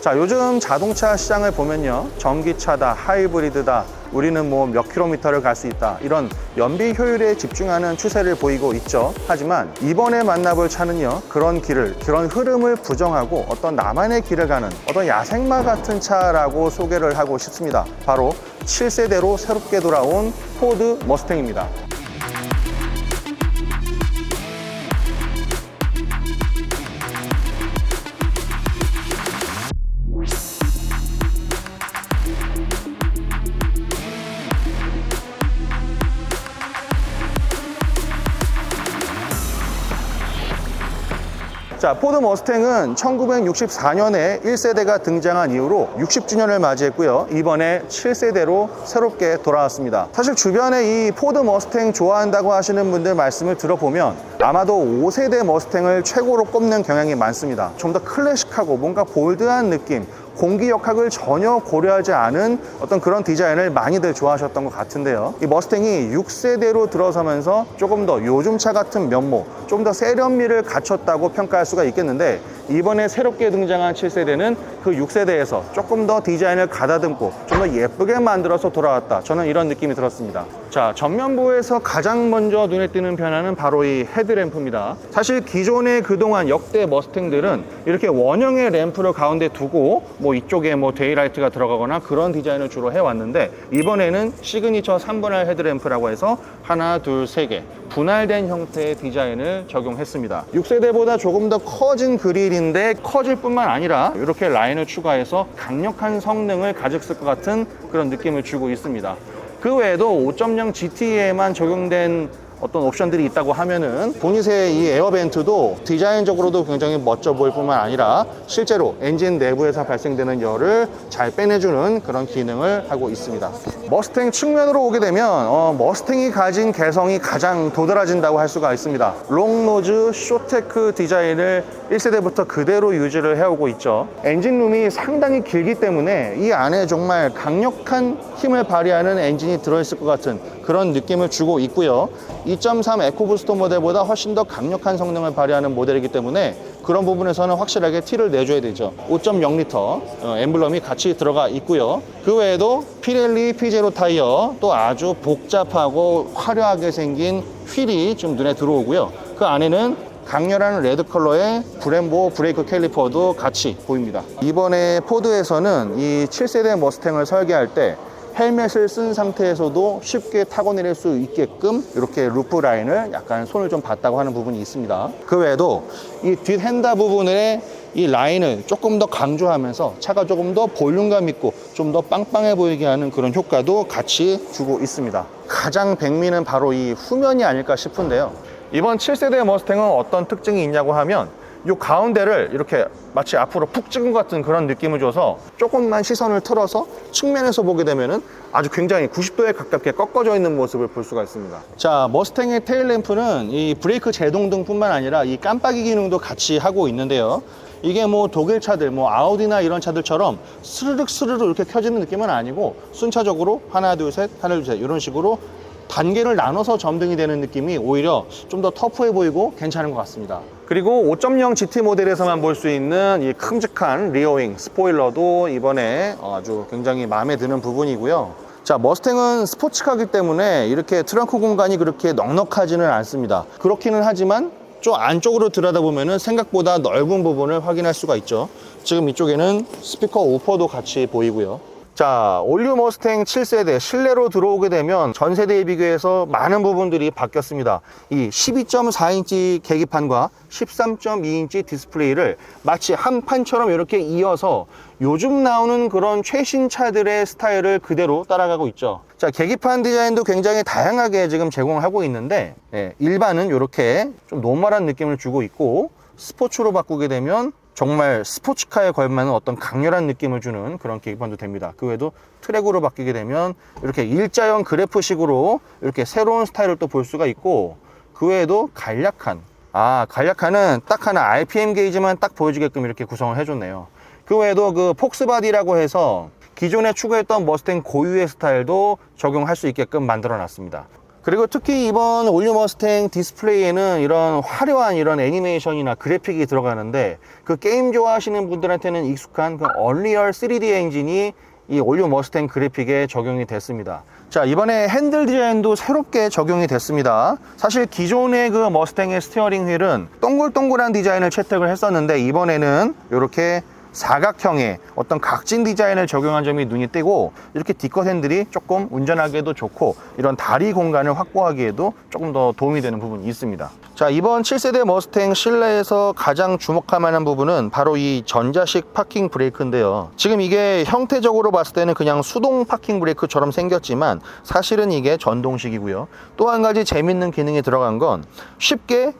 자, 요즘 자동차 시장을 보면요. 전기차다, 하이브리드다, 우리는 뭐 몇 킬로미터를 갈 수 있다. 이런 연비 효율에 집중하는 추세를 보이고 있죠. 하지만 이번에 만나볼 차는요. 그런 길을, 그런 흐름을 부정하고 어떤 나만의 길을 가는 어떤 야생마 같은 차라고 소개를 하고 싶습니다. 바로 7세대로 새롭게 돌아온 포드 머스탱입니다. 자, 포드 머스탱은 1964년에 1세대가 등장한 이후로 60주년을 맞이했고요. 이번에 7세대로 새롭게 돌아왔습니다. 사실 주변에 이 포드 머스탱 좋아한다고 하시는 분들 말씀을 들어보면 아마도 5세대 머스탱을 최고로 꼽는 경향이 많습니다. 좀 더 클래식하고 뭔가 볼드한 느낌, 공기 역학을 전혀 고려하지 않은 어떤 그런 디자인을 많이들 좋아하셨던 것 같은데요. 이 머스탱이 6세대로 들어서면서 조금 더 요즘 차 같은 면모, 좀 더 세련미를 갖췄다고 평가할 수가 있겠는데 이번에 새롭게 등장한 7세대는 그 6세대에서 조금 더 디자인을 가다듬고 좀 더 예쁘게 만들어서 돌아왔다. 저는 이런 느낌이 들었습니다. 자, 전면부에서 가장 먼저 눈에 띄는 변화는 바로 이 헤드램프입니다. 사실 기존의 그동안 역대 머스탱들은 이렇게 원형의 램프를 가운데 두고 뭐 이쪽에 뭐 데이라이트가 들어가거나 그런 디자인을 주로 해왔는데 이번에는 시그니처 3분할 헤드램프라고 해서 하나, 둘, 세 개 분할된 형태의 디자인을 적용했습니다. 6세대보다 조금 더 커진 그릴인데 커질 뿐만 아니라 이렇게 라인을 추가해서 강력한 성능을 가졌을 것 같은 그런 느낌을 주고 있습니다. 그 외에도 5.0 GT에만 적용된 어떤 옵션들이 있다고 하면은 보닛의 이 에어벤트도 디자인적으로도 굉장히 멋져 보일 뿐만 아니라 실제로 엔진 내부에서 발생되는 열을 잘 빼내주는 그런 기능을 하고 있습니다. 머스탱 측면으로 오게 되면 어, 머스탱이 가진 개성이 가장 도드라진다고 할 수가 있습니다. 롱노즈 쇼테크 디자인을 1세대부터 그대로 유지를 해오고 있죠. 엔진룸이 상당히 길기 때문에 이 안에 정말 강력한 힘을 발휘하는 엔진이 들어있을 것 같은 그런 느낌을 주고 있고요. 2.3 에코부스터 모델보다 훨씬 더 강력한 성능을 발휘하는 모델이기 때문에 그런 부분에서는 확실하게 티를 내줘야 되죠. 5.0L 어, 엠블럼이 같이 들어가 있고요. 그 외에도 피렐리 피제로 타이어 또 아주 복잡하고 화려하게 생긴 휠이 좀 눈에 들어오고요. 그 안에는 강렬한 레드 컬러의 브렘보 브레이크 캘리퍼도 같이 보입니다. 이번에 포드에서는 이 7세대 머스탱을 설계할 때 헬멧을 쓴 상태에서도 쉽게 타고 내릴 수 있게끔 이렇게 루프 라인을 약간 손을 좀 봤다고 하는 부분이 있습니다. 그 외에도 이 뒷 핸다 부분에 이 라인을 조금 더 강조하면서 차가 조금 더 볼륨감 있고 좀 더 빵빵해 보이게 하는 그런 효과도 같이 주고 있습니다. 가장 백미는 바로 이 후면이 아닐까 싶은데요. 이번 7세대 머스탱은 어떤 특징이 있냐고 하면 이 가운데를 이렇게 마치 앞으로 푹 찍은 것 같은 그런 느낌을 줘서 조금만 시선을 틀어서 측면에서 보게 되면은 아주 굉장히 90도에 가깝게 꺾어져 있는 모습을 볼 수가 있습니다. 자, 머스탱의 테일 램프는 이 브레이크 제동등뿐만 아니라 이 깜빡이 기능도 같이 하고 있는데요. 이게 뭐 독일 차들, 뭐 아우디나 이런 차들처럼 스르륵 스르륵 이렇게 켜지는 느낌은 아니고 순차적으로 하나, 둘, 셋, 하나, 둘, 셋 이런 식으로 단계를 나눠서 점등이 되는 느낌이 오히려 좀 더 터프해 보이고 괜찮은 것 같습니다. 그리고 5.0 GT 모델에서만 볼 수 있는 이 큼직한 리어윙 스포일러도 이번에 아주 굉장히 마음에 드는 부분이고요. 자, 머스탱은 스포츠카기 때문에 이렇게 트렁크 공간이 그렇게 넉넉하지는 않습니다. 그렇기는 하지만 좀 안쪽으로 들여다보면 생각보다 넓은 부분을 확인할 수가 있죠. 지금 이쪽에는 스피커 오퍼도 같이 보이고요. 자, 올류 머스탱 7세대 실내로 들어오게 되면 전 세대에 비교해서 많은 부분들이 바뀌었습니다. 이 12.4인치 계기판과 13.2인치 디스플레이를 마치 한 판처럼 이렇게 이어서 요즘 나오는 그런 최신 차들의 스타일을 그대로 따라가고 있죠. 자, 계기판 디자인도 굉장히 다양하게 지금 제공하고 있는데 예, 일반은 이렇게 좀 노멀한 느낌을 주고 있고 스포츠로 바꾸게 되면 정말 스포츠카에 걸맞는 어떤 강렬한 느낌을 주는 그런 계기판도 됩니다. 그 외에도 트랙으로 바뀌게 되면 이렇게 일자형 그래프식으로 이렇게 새로운 스타일을 또 볼 수가 있고 그 외에도 간략한 아 간략한은 딱 하나 RPM 게이지만 딱 보여주게끔 이렇게 구성을 해줬네요. 그 외에도 그 폭스바디라고 해서 기존에 추구했던 머스탱 고유의 스타일도 적용할 수 있게끔 만들어 놨습니다. 그리고 특히 이번 올류 머스탱 디스플레이에는 이런 화려한 이런 애니메이션이나 그래픽이 들어가는데 그 게임 좋아하시는 분들한테는 익숙한 그 얼리얼 3D 엔진이 이 올류 머스탱 그래픽에 적용이 됐습니다. 자, 이번에 핸들 디자인도 새롭게 적용이 됐습니다. 사실 기존의 그 머스탱의 스티어링 휠은 동글동글한 디자인을 채택을 했었는데 이번에는 이렇게 사각형의 어떤 각진 디자인을 적용한 점이 눈이 띄고 이렇게 뒷컷 핸들이 조금 운전하기에도 좋고 이런 다리 공간을 확보하기에도 조금 더 도움이 되는 부분이 있습니다. 자, 이번 7세대 머스탱 실내에서 가장 주목할 만한 부분은 바로 이 전자식 파킹 브레이크인데요. 지금 이게 형태적으로 봤을 때는 그냥 수동 파킹 브레이크처럼 생겼지만 사실은 이게 전동식이고요. 또 한 가지 재밌는 기능이 들어간 건 쉽게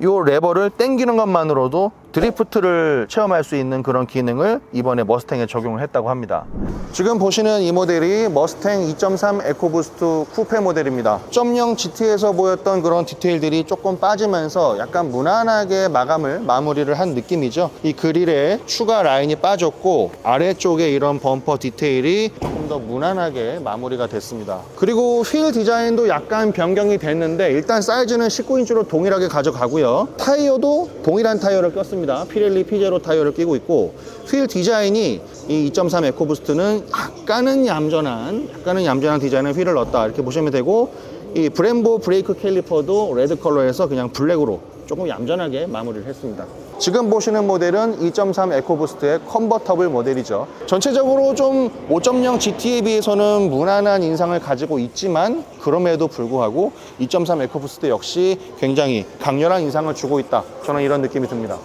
이 레버를 당기는 것만으로도 드리프트를 체험할 수 있는 그런 기능을 이번에 머스탱에 적용을 했다고 합니다. 지금 보시는 이 모델이 머스탱 2.3 에코부스트 쿠페 모델입니다. 0 GT에서 보였던 그런 디테일들이 조금 빠지면서 약간 무난하게 마감을 마무리를 한 느낌이죠. 이 그릴에 추가 라인이 빠졌고 아래쪽에 이런 범퍼 디테일이 조금 더 무난하게 마무리가 됐습니다. 그리고 휠 디자인도 약간 변경이 됐는데 일단 사이즈는 19인치로 동일하게 가져가고요. 타이어도 동일한 타이어를 꼈습니다. 피렐리 피제로 타이어를 끼고 있고 휠 디자인이 이 2.3 에코부스트는 약간은 얌전한 약간은 얌전한 디자인의 휠을 넣었다 이렇게 보시면 되고 이 브렘보 브레이크 캘리퍼도 레드 컬러에서 그냥 블랙으로 조금 얌전하게 마무리를 했습니다. 지금 보시는 모델은 2.3 에코부스트의 컨버터블 모델이죠. 전체적으로 좀 5.0 GT에 비해서는 무난한 인상을 가지고 있지만 그럼에도 불구하고 2.3 에코부스트 역시 굉장히 강렬한 인상을 주고 있다. 저는 이런 느낌이 듭니다.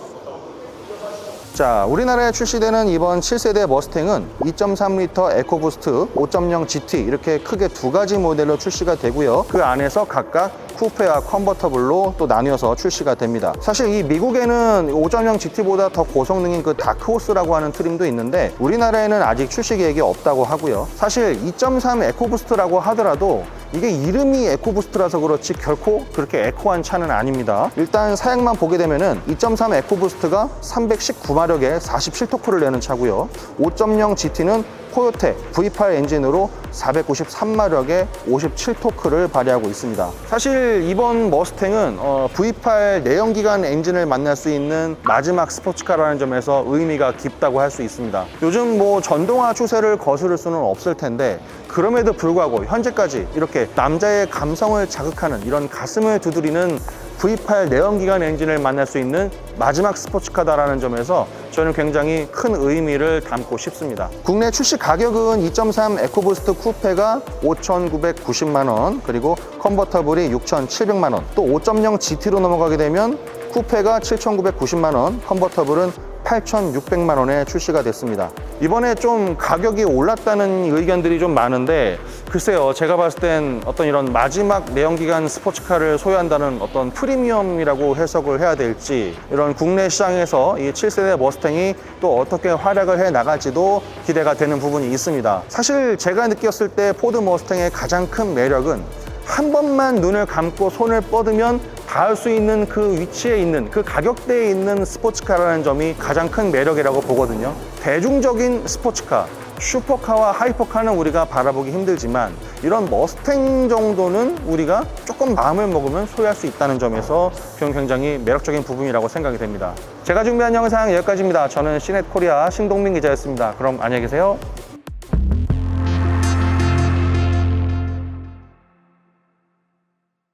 자, 우리나라에 출시되는 이번 7세대 머스탱은 2.3L 에코부스트, 5.0 GT 이렇게 크게 두 가지 모델로 출시가 되고요. 그 안에서 각각 쿠페와 컨버터블로 또 나뉘어서 출시가 됩니다. 사실 이 미국에는 5.0 GT보다 더 고성능인 그 다크호스라고 하는 트림도 있는데 우리나라에는 아직 출시 계획이 없다고 하고요. 사실 2.3 에코부스트라고 하더라도 이게 이름이 에코부스트라서 그렇지 결코 그렇게 에코한 차는 아닙니다. 일단 사양만 보게 되면은 2.3 에코부스트가 319마력에 47토크를 내는 차고요. 5.0 GT는 코요테 V8 엔진으로 493마력에 57토크를 발휘하고 있습니다. 사실 이번 머스탱은 어, V8 내연기관 엔진을 만날 수 있는 마지막 스포츠카라는 점에서 의미가 깊다고 할 수 있습니다. 요즘 뭐 전동화 추세를 거스를 수는 없을 텐데 그럼에도 불구하고 현재까지 이렇게 남자의 감성을 자극하는 이런 가슴을 두드리는 V8 내연기관 엔진을 만날 수 있는 마지막 스포츠카다라는 점에서 저는 굉장히 큰 의미를 담고 싶습니다. 국내 출시 가격은 2.3 에코부스트 쿠페가 5,990만 원, 그리고 컨버터블이 6,700만 원, 또 5.0 GT로 넘어가게 되면 쿠페가 7,990만 원, 컨버터블은 8,600만 원에 출시가 됐습니다. 이번에 좀 가격이 올랐다는 의견들이 좀 많은데 글쎄요, 제가 봤을 땐 어떤 이런 마지막 내연기관 스포츠카를 소유한다는 어떤 프리미엄이라고 해석을 해야 될지 이런 국내 시장에서 이 7세대 머스탱이 또 어떻게 활약을 해 나갈지도 기대가 되는 부분이 있습니다. 사실 제가 느꼈을 때 포드 머스탱의 가장 큰 매력은 한 번만 눈을 감고 손을 뻗으면 닿을 수 있는 그 위치에 있는 그 가격대에 있는 스포츠카라는 점이 가장 큰 매력이라고 보거든요. 대중적인 스포츠카, 슈퍼카와 하이퍼카는 우리가 바라보기 힘들지만 이런 머스탱 정도는 우리가 조금 마음을 먹으면 소유할 수 있다는 점에서 굉장히 매력적인 부분이라고 생각이 됩니다. 제가 준비한 영상 여기까지입니다. 저는 시넷 코리아 신동민 기자였습니다. 그럼 안녕히 계세요.